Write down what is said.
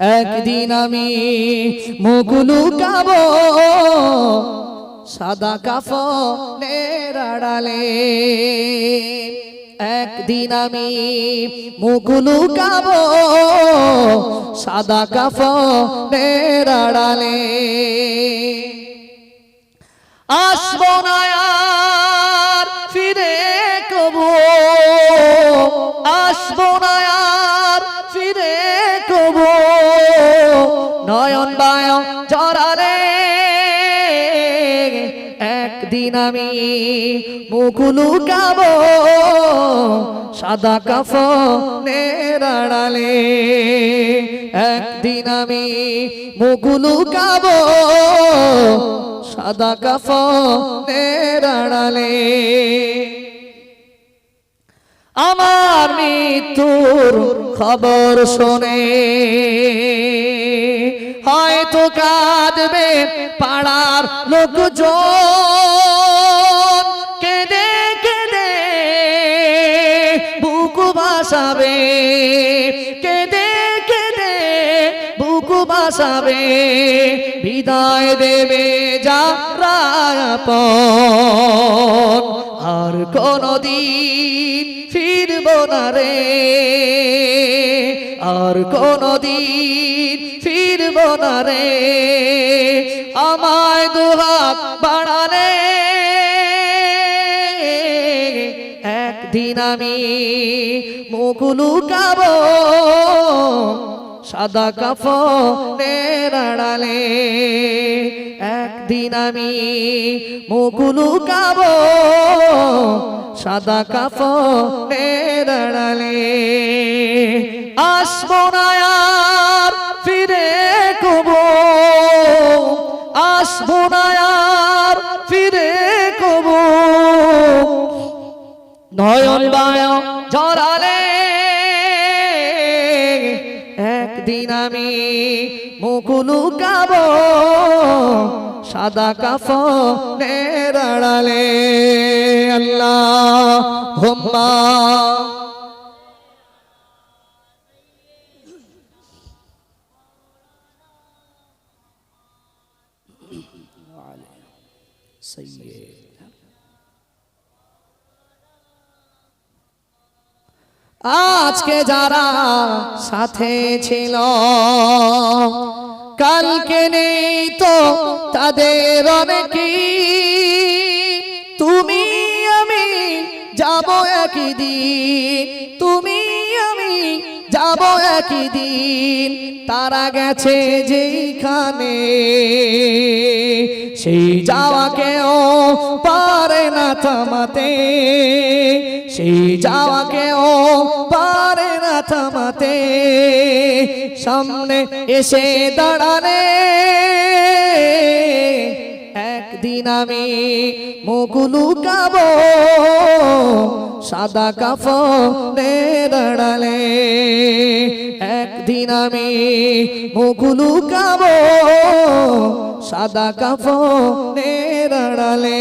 একদিন আমি মুগুলু কাব সাদা কাফনের আড়ালে। একদিন আমি মুগুলু কাব সাদা কাফনের আড়ালে। আসব না ফিরে কবু, আসব না ফিরে নয়ন বায় জরালে একদিন আমি মুকুলু গাব সাদা কাফনের আড়ালে একদিন আমি মুকুলু গাব সাদা কাফনের আড়ালে আমার মৃত্যুর খবর শোনে। হয়তো কাঁদবে পাড়ার লোকজন? কেঁদে কেঁদে বুকু ভাসাবে কেঁদে কেঁদে বুকু ভাসাবে বিদায় দেবে যা রায়াপন আর কোনদিন ফিরব না রে। আর কোনদিন ফিরব না রে। আমায় দুহাত বাড়ালে একদিন আমি মুকুলু কাব সাদা কাফনের আড়ালে। একদিন আমি মুকুলু কাব সাদা কাফনের আসব না আর ফিরে কবো। নয়ন বায় জড়ালে, একদিন আমি মুকুলু কাব সাদা কাফনের আড়ালে। আল্লাহ হুম্মা আজকে যারা সাথে ছিল, কালকে নেই তো তাদের অনেকই তুমি আমি যাব একই দিন তুমি আমি যাব একই দিন তারা গেছে যেখানে সেই যাওয়াকেও পারে না থামাতে। সেই যাওয়াকেও পারে না থামাতে। সামনে এসে দাঁড়ালে, একদিন আমি মুকুলু কাব সাদা কাফনে দাঁড়ালে। একদিন আমি মুকুলু কাব সাদা কাফনে দাঁড়ালে